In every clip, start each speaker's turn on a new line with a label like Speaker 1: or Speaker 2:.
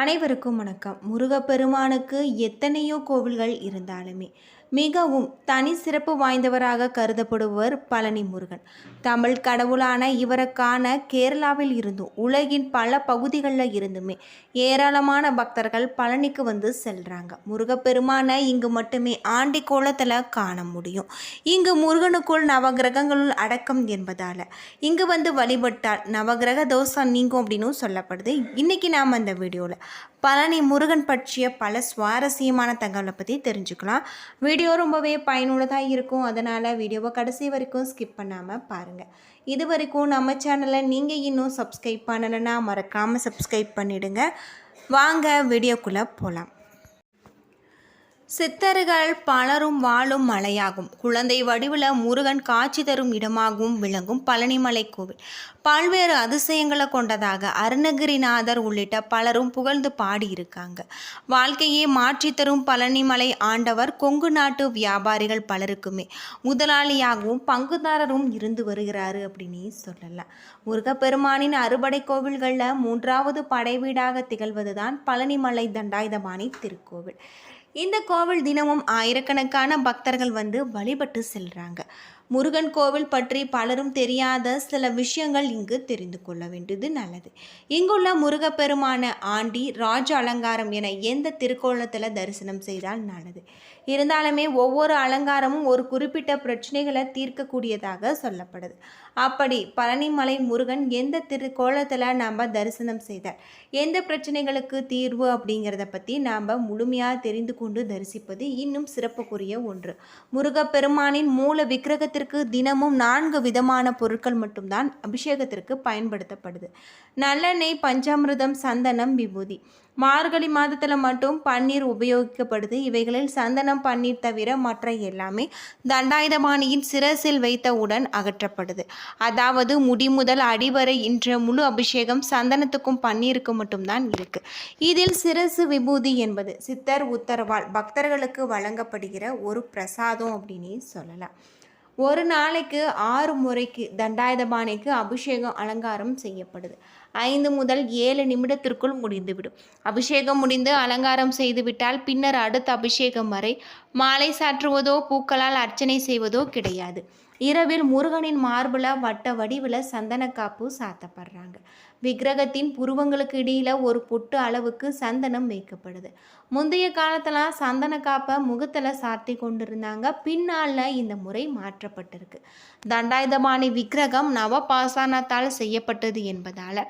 Speaker 1: அனைவருக்கும் வணக்கம். முருகப்பெருமானுக்கு எத்தனையோ கோவில்கள் இருந்தாலுமே மிகவும் தனி சிறப்பு வாய்ந்தவராக கருதப்படுவர் பழனி முருகன். தமிழ் கடவுளான இவரை காண கேரளாவில் இருந்தும் உலகின் பல பகுதிகளில் இருந்துமே ஏராளமான பக்தர்கள் பழனிக்கு வந்து செல்றாங்க. முருகப்பெருமானை இங்கு மட்டுமே ஆண்டி கோலத்தில் காண முடியும். இங்கு முருகனுக்குள் நவகிரகங்களுள் அடக்கம் என்பதால். இங்கு வந்து வழிபட்டால் நவகிரக தோஷம் நீங்கும் அப்படின்னு சொல்லப்படுது. இன்னைக்கு நாம் அந்த வீடியோவில் பழனி முருகன் பற்றிய பல சுவாரஸ்யமான தகவலை பற்றி தெரிஞ்சுக்கலாம். வீடியோ ரொம்பவே பயனுள்ளதாக இருக்கும். அதனால் வீடியோவை கடைசி வரைக்கும் ஸ்கிப் பண்ணாமல் பாருங்கள் இது வரைக்கும் நம்ம சேனலை நீங்கள் இன்னும் சப்ஸ்கிரைப் பண்ணலைன்னா மறக்காமல் சப்ஸ்கிரைப் பண்ணிவிடுங்க வாங்க வீடியோக்குள்ளே போகலாம் சித்தர்கள் பலரும் வாழும் மலையாகும். குழந்தை வடிவில் முருகன் காட்சி தரும் இடமாகவும் விளங்கும் பழனிமலை கோவில். பல்வேறு அதிசயங்களை கொண்டதாக அருணகிரிநாதர் உள்ளிட்ட பலரும் புகழ்ந்து பாடியிருக்காங்க. வாழ்க்கையை மாற்றி தரும் பழனிமலை ஆண்டவர் கொங்கு நாட்டு வியாபாரிகள் பலருக்குமே. முதலாளியாகவும் பங்குதாரரும் இருந்து வருகிறாரு அப்படின்னு சொல்லலாம் முருகப்பெருமானின் அறுபடை கோவில்களில் மூன்றாவது படைவீடாக திகழ்வதுதான் பழனிமலை தண்டாயுதபாணி திருக்கோவில். இந்த கோவில் தினமும் ஆயிரக்கணக்கான பக்தர்கள் வந்து வழிபட்டு செல்கிறாங்க முருகன் கோவில் பற்றி பலரும் தெரியாத சில விஷயங்கள் இங்கு தெரிந்து கொள்ள வேண்டியது நல்லது. இங்குள்ள முருகப்பெருமான ஆண்டி ராஜ அலங்காரம் என எந்த திருக்கோலத்தில் தரிசனம் செய்தால் நல்லது? இருந்தாலுமே ஒவ்வொரு அலங்காரமும் ஒரு குறிப்பிட்ட பிரச்சனைகளை தீர்க்கக்கூடியதாக சொல்லப்படுது. அப்படி பழனிமலை முருகன் எந்த திருக்கோலத்தில் நாம் தரிசனம் செய்தார்? எந்த பிரச்சனைகளுக்கு தீர்வு அப்படிங்கிறத பற்றி நாம் முழுமையாக தெரிந்து கொண்டு தரிசிப்பது இன்னும் சிறப்புக்குரிய ஒன்று. முருகப்பெருமானின் மூல விக்கிரகத்திற்கு தினமும் நான்கு விதமான பொருட்கள் மட்டும்தான் அபிஷேகத்திற்கு பயன்படுத்தப்படுது. நல்லெண்ணெய் பஞ்சாமிர்தம் சந்தனம் விபூதி. மார்கழி மாதத்தில் மட்டும் பன்னீர் உபயோகிக்கப்படுது. இவைகளில் சந்தனம் பன்னீர் தவிர மற்ற எல்லாமே தண்டாயுதபாணியின் சிரசில் வைத்தவுடன் அகற்றப்படுது. அதாவது முடி முதல் அடிவரை இன்ற முழு அபிஷேகம் சந்தனத்துக்கும் பன்னீருக்கும் மட்டும்தான் இருக்கு. இதில் சிரசு விபூதி என்பது சித்தர் உத்தரவால் பக்தர்களுக்கு வழங்கப்படுகிற ஒரு பிரசாதம் அப்படின்னு சொல்லலாம். ஒரு நாளைக்கு ஆறு முறைக்கு தண்டாயுதபாணிக்கு அபிஷேகம் அலங்காரம் செய்யப்படுது. ஐந்து முதல் ஏழு நிமிடத்திற்குள் முடிந்துவிடும். அபிஷேகம் முடிந்து அலங்காரம் செய்துவிட்டால் பின்னர் அடுத்த அபிஷேகம் வரை மாலை சாற்றுவதோ பூக்களால் அர்ச்சனை செய்வதோ கிடையாது. இரவில் முருகனின் மார்பில் வட்ட வடிவில் சந்தனக்காப்பு சாத்தப்படுறாங்க. விக்கிரகத்தின் புருவங்களுக்கு இடையில ஒரு பொட்டு அளவுக்கு சந்தனம் வைக்கப்படுது. முந்தைய காலத்திலாம் சந்தன காப்பை முகத்தில் சாத்தி கொண்டிருந்தாங்க. பின்னால் இந்த முறை மாற்றப்பட்டிருக்கு. தண்டாயுதபாணி விக்கிரகம் நவபாசானத்தால் செய்யப்பட்டது என்பதால்.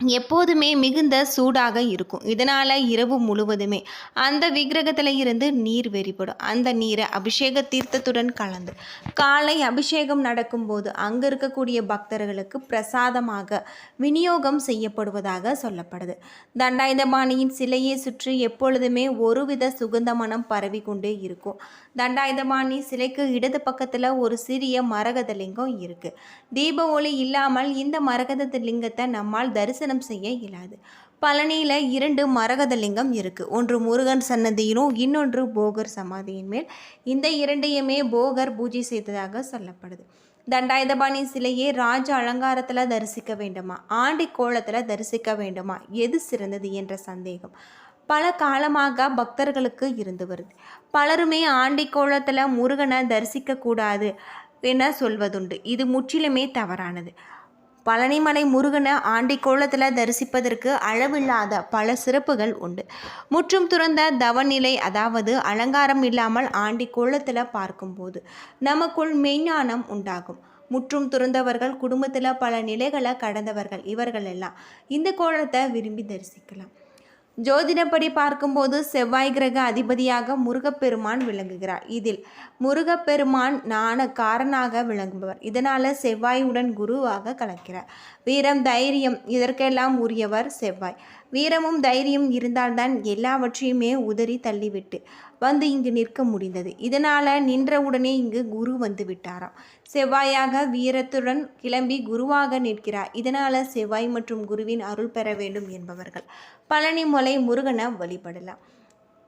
Speaker 1: எப்போதுமே மிகுந்த சூடாக இருக்கும். இதனால் இரவு முழுவதுமே அந்த விக்கிரகத்தில் இருந்து நீர் வெறிப்படும் அந்த நீரை அபிஷேக தீர்த்தத்துடன் கலந்து காலை அபிஷேகம் நடக்கும்போது அங்கே இருக்கக்கூடிய பக்தர்களுக்கு பிரசாதமாக விநியோகம் செய்யப்படுவதாக சொல்லப்படுது. தண்டாயுதபாணியின் சிலையை சுற்றி எப்பொழுதுமே ஒருவித சுகந்த மனம் பரவி கொண்டே இருக்கும். தண்டாயுதபாணி சிலைக்கு இடது பக்கத்தில் ஒரு சிறிய மரகத லிங்கம் இருக்குது தீப ஒளி இல்லாமல் இந்த மரகத லிங்கத்தை நம்மால் தரிசனம் செய்ய இயலாது. பழனியில் இரண்டு மரகத லிங்கம் இருக்குது ஒன்று முருகன் சன்னதியிலும் இன்னொன்று போகர் சமாதியின் மேல். இந்த இரண்டையுமே போகர் பூஜை செய்ததாக சொல்லப்படுது. தண்டாயுதபாணி சிலையே ராஜ அலங்காரத்தில் தரிசிக்க வேண்டுமா? ஆண்டி கோலத்தில் தரிசிக்க வேண்டுமா? எது சிறந்தது என்ற சந்தேகம். பல காலமாக பக்தர்களுக்கு இருந்து வருது. பலருமே ஆண்டி கோலத்தில் முருகனை தரிசிக்க கூடாது என சொல்வதுண்டு. இது முற்றிலுமே தவறானது. பழனிமலை முருகனை ஆண்டி கோலத்தில் தரிசிப்பதற்கு அளவில்லாத பல சிறப்புகள் உண்டு. முற்றும் துறந்த தவநிலை அதாவது அலங்காரம் இல்லாமல் ஆண்டி கோலத்தில் பார்க்கும்போது நமக்குள் மெய்ஞானம் உண்டாகும். முற்றும் துறந்தவர்கள் குடும்பத்தில் பல நிலைகளை கடந்தவர்கள் இவர்கள் எல்லாம் இந்த கோலத்தை விரும்பி தரிசிக்கலாம். ஜோதிடப்படி பார்க்கும்போது செவ்வாய் கிரக அதிபதியாக முருகப்பெருமான் விளங்குகிறார். இதில் முருகப்பெருமான் ஞானக்காரனாக விளங்குபவர். இதனால் செவ்வாயுடன் குருவாக கலக்கிறார். வீரம் தைரியம் இதற்கெல்லாம் உரியவர் செவ்வாய். வீரமும் தைரியம் இருந்தால்தான் எல்லாவற்றையுமே உதறி தள்ளிவிட்டு வந்து இங்கு நிற்க முடிந்தது. இதனால் நின்றவுடனே இங்கு குரு வந்து விட்டாராம். செவ்வாயாக வீரத்துடன் கிளம்பி குருவாக நிற்கிறார். இதனால் செவ்வாய் மற்றும் குருவின் அருள் பெற வேண்டும் என்பவர்கள். பழனி மலை முருகனை வழிபடலாம்.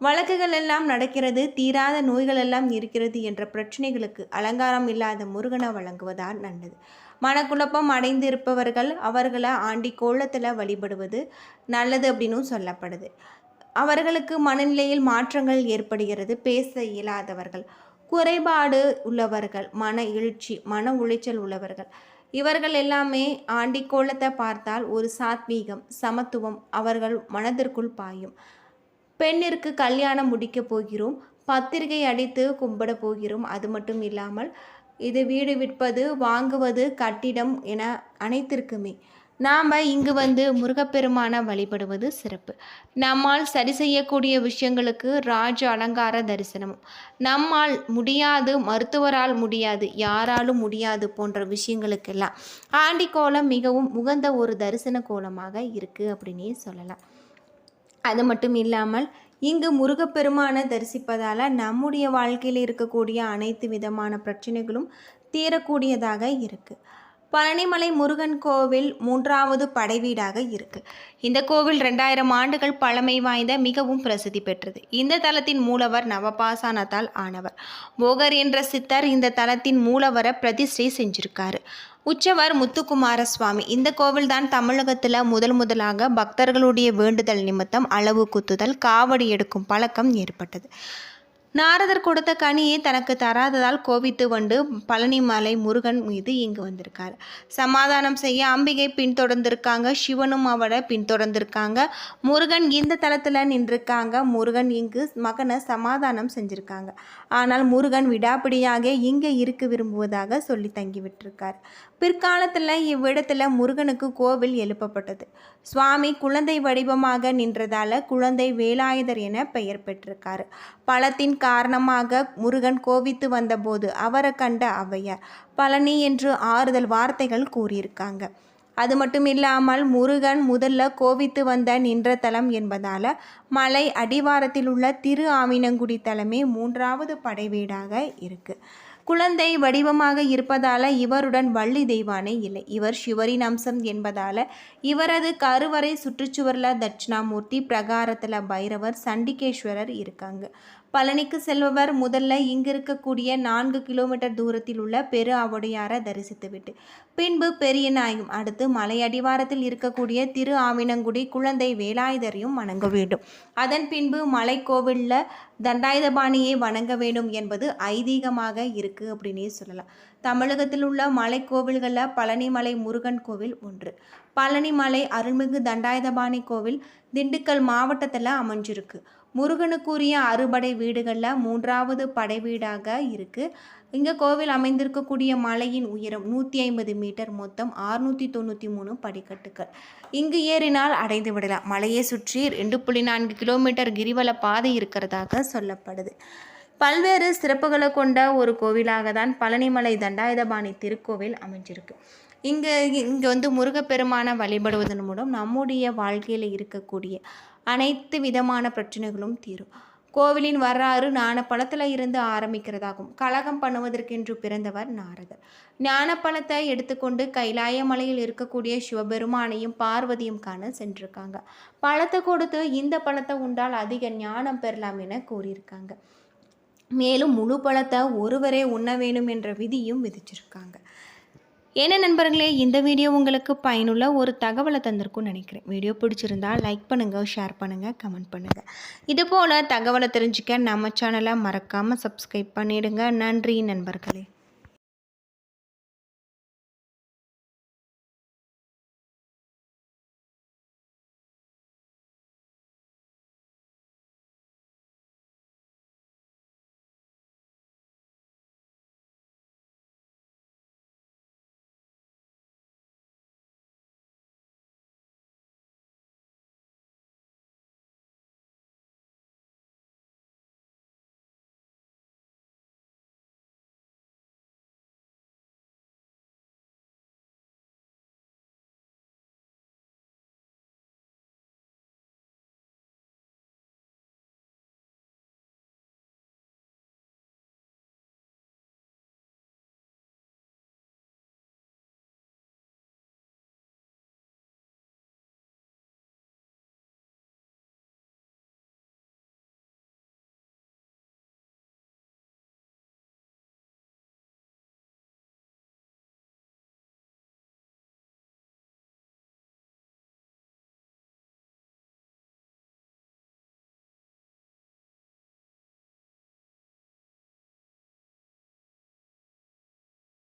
Speaker 1: வழக்குகள் எல்லாம் நடக்கிறது. தீராத நோய்கள் எல்லாம் இருக்கிறது என்ற பிரச்சனைகளுக்கு அலங்காரம் இல்லாத முருகனை வழங்குவதால் நல்லது. மனக்குழப்பம் அடைந்திருப்பவர்கள் அவர்களை ஆண்டி கோலத்தில் வழிபடுவது நல்லது அப்படின்னும் சொல்லப்படுது. அவர்களுக்கு மனநிலையில் மாற்றங்கள் ஏற்படுகிறது. பேச இயலாதவர்கள் குறைபாடு உள்ளவர்கள் மன எழுச்சி மன உளைச்சல் உள்ளவர்கள். இவர்கள் எல்லாமே ஆண்டி கோலத்தை பார்த்தால் ஒரு சாத்வீகம் சமத்துவம் அவர்கள் மனதிற்குள் பாயும். பெண்ணிற்கு கல்யாணம் முடிக்கப் போகிறோம் பத்திரிகை அடித்து கும்பிட போகிறோம் அது மட்டும் இல்லாமல் இது வீடு விற்பது வாங்குவது கட்டிடம் என அனைத்திற்குமே. நாம் இங்கு வந்து முருகப்பெருமானை வழிபடுவது சிறப்பு. நம்மால் சரி செய்யக்கூடிய விஷயங்களுக்கு ராஜ அலங்கார தரிசனமும் நம்மால் முடியாது மருத்துவரால் முடியாது யாராலும் முடியாது போன்ற விஷயங்களுக்கெல்லாம் ஆண்டி கோலம் மிகவும் உகந்த ஒரு தரிசன கோலமாக இருக்குது அப்படின்னே சொல்லலாம். அது மட்டும் இல்லாமல் இங்கு முருகப்பெருமானை தரிசிப்பதால் நம்முடைய வாழ்க்கையில் இருக்கக்கூடிய அனைத்து விதமான பிரச்சனைகளும் தீரக்கூடியதாக இருக்குது பழனிமலை முருகன் கோவில் மூன்றாவது படைவீடாக இருக்கு. இந்த கோவில் ரெண்டாயிரம் ஆண்டுகள் பழமை வாய்ந்த மிகவும் பிரசித்தி பெற்றது. இந்த தலத்தின் மூலவர் நவபாசானத்தால் ஆனவர். போகர் என்ற சித்தர் இந்த தலத்தின் மூலவரை பிரதிஷ்டை செஞ்சிருக்காரு. உச்சவர் முத்துக்குமார சுவாமி இந்த கோவில் தான் தமிழகத்தில் முதல் முதலாக பக்தர்களுடைய வேண்டுதல் நிமித்தம் அளவு குத்துதல் காவடி எடுக்கும் பழக்கம் ஏற்பட்டது. நாரதர் கொடுத்த கனியை தனக்கு தராததால் கோபித்து கொண்டு பழனிமலை முருகன் மீது இங்கு வந்திருக்கார். சமாதானம் செய்ய அம்பிகை பின்தொடர்ந்திருக்காங்க. சிவனும் அவளை பின்தொடர்ந்திருக்காங்க. முருகன் இந்த தளத்தில் நின்றிருக்காங்க. முருகன் இங்கு மகனை சமாதானம் செஞ்சிருக்காங்க. ஆனால் முருகன் விடாப்பிடியாக இங்கே இருக்க விரும்புவதாக சொல்லி தங்கி விட்டிருக்கார் பிற்காலத்தில் இவ்விடத்தில் முருகனுக்கு கோவில் எழுப்பப்பட்டது. சுவாமி குழந்தை வடிவமாக நின்றதால குழந்தை வேலாயுதர் என பெயர் பெற்றிருக்கார். பழத்தின் காரணமாக முருகன் கோவித்து வந்தபோது அவரை கண்ட ஔவையார் பழனி என்று ஆறுதல் வார்த்தைகள் கூறியிருக்காங்க. அது மட்டும் இல்லாமல் முருகன் முதல்ல கோவித்து வந்த நின்ற தலம் என்பதால் மலை அடிவாரத்தில் உள்ள திரு ஆவினங்குடி தலமே மூன்றாவது படைவீடாக இருக்குது குழந்தை வடிவமாக இருப்பதால இவருடன் வள்ளி தெய்வானை இல்லை. இவர் சிவரின் அம்சம் என்பதால இவரது கருவறை சுற்றுச்சுவரில் தட்சிணாமூர்த்தி பிரகாரத்தில் பைரவர் சண்டிகேஸ்வரர் இருக்காங்க. பழனிக்கு செல்பவர் முதல்ல இங்கு இருக்கக்கூடிய நான்கு கிலோமீட்டர் தூரத்தில் உள்ள பெரு அவடையாரை தரிசித்துவிட்டு பின்பு பெரிய நாயகம் அடுத்து மலை அடிவாரத்தில் இருக்கக்கூடிய திரு ஆவினங்குடி குழந்தை வேலாயுதரையும் வணங்க வேண்டும். அதன் பின்பு மலைக்கோவிலில் தண்டாயுதபாணியை வணங்க வேண்டும் என்பது ஐதீகமாக இருக்குது அப்படின்னே சொல்லலாம். தமிழகத்தில் உள்ள மலை கோவில்களில் பழனிமலை முருகன் கோவில் ஒன்று. பழனிமலை அருள்மிகு தண்டாயுதபாணி கோவில் திண்டுக்கல் மாவட்டத்தில் அமைஞ்சிருக்கு. முருகனுக்குரிய அறுபடை வீடுகளில் மூன்றாவது படை வீடாக இருக்குது இங்கே கோவில் அமைந்திருக்கக்கூடிய மலையின் உயரம் நூற்றி ஐம்பது மீட்டர் மொத்தம் ஆறுநூற்றி தொண்ணூற்றி மூணு படிக்கட்டுகள். இங்கு ஏறினால் அடைந்து விடலாம். மலையை சுற்றி ரெண்டு புள்ளி நான்கு கிலோமீட்டர் கிரிவல பாதை இருக்கிறதாக சொல்லப்படுது. பல்வேறு சிறப்புகளை கொண்ட ஒரு கோவிலாக தான் பழனிமலை தண்டாயுதபாணி திருக்கோவில் அமைஞ்சிருக்கு. இங்கே இங்கே வந்து முருகப்பெருமானை வழிபடுவதன் மூலம் நம்முடைய வாழ்க்கையில் இருக்கக்கூடிய அனைத்து விதமான பிரச்சனைகளும் தீரும். கோவிலின் வரலாறு ஞானப்பழத்தில் இருந்து ஆரம்பிக்கிறதாகும். கலகம் பண்ணுவதற்கென்று பிறந்தவர் நாரதர். ஞானப்பழத்தை எடுத்துக்கொண்டு கைலாய மலையில் இருக்கக்கூடிய சிவபெருமானையும் பார்வதியும் காண சென்றிருக்காங்க. பழத்தை கொடுத்து இந்த பழத்தை உண்டால் அதிக ஞானம் பெறலாம் என கூறியிருக்காங்க. மேலும் முழு பழத்தை ஒருவரே உண்ண வேணும் என்ற விதியும் விதிச்சிருக்காங்க. என்ன நண்பர்களே இந்த வீடியோ உங்களுக்கு பயனுள்ள ஒரு தகவலை தந்திருக்கும்னு நினைக்கிறேன். வீடியோ பிடிச்சிருந்தா லைக் பண்ணுங்கள் ஷேர் பண்ணுங்கள் கமெண்ட் பண்ணுங்கள் இதுபோல் தகவலை தெரிஞ்சுக்க நம்ம சேனலை மறக்காமல் சப்ஸ்கிரைப் பண்ணிவிடுங்க நன்றி நண்பர்களே.